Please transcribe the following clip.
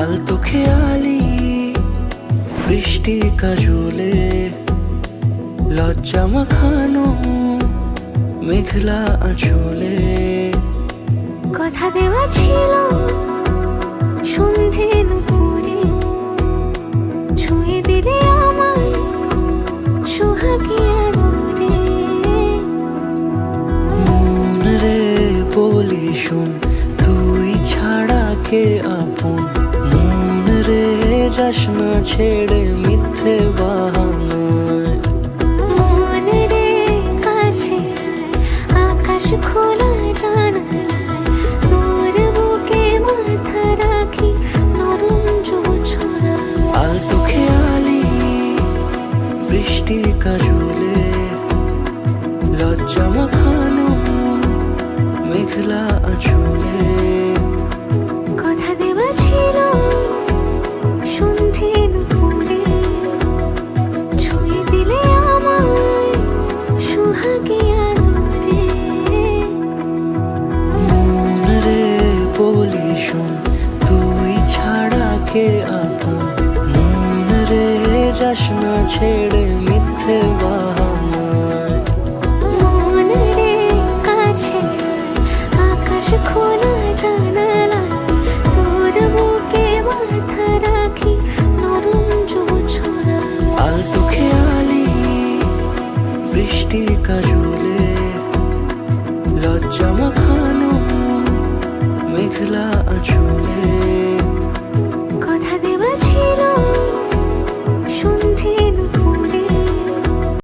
আলতো খেয়ালি বৃষ্টি কাজলে লজ্জা মাখানো মেঘলা আঁচলে। কথা দেওয়া ছিল সন্ধে নুপুরে ছুঁয়ে দিলে আমায় সোহাগী আদরে। মন রে বলি শুন তুই ছাড়া কে আপন? যাস না ছেড়ে মিথ্যে বাহানায় মন রে কাছে আকাশ খোলা জানালায় তোর বুকে মাথা রাখি নরম জোছনায় আলতো খেয়ালি বৃষ্টি কাজলে লজ্জা মাখানো ছাড়া কে আপন মন রে যাস না ছেড়ে মিথ্যে বাহানায়। মন রে কাছে আকাশ খোলা জানালায় তোর বুকে মাথা রাখি নরম জোছনায় আলতো খেয়ালি বৃষ্টি কাজলে লজ্জা মাখানো মেঘলা আঁচলে।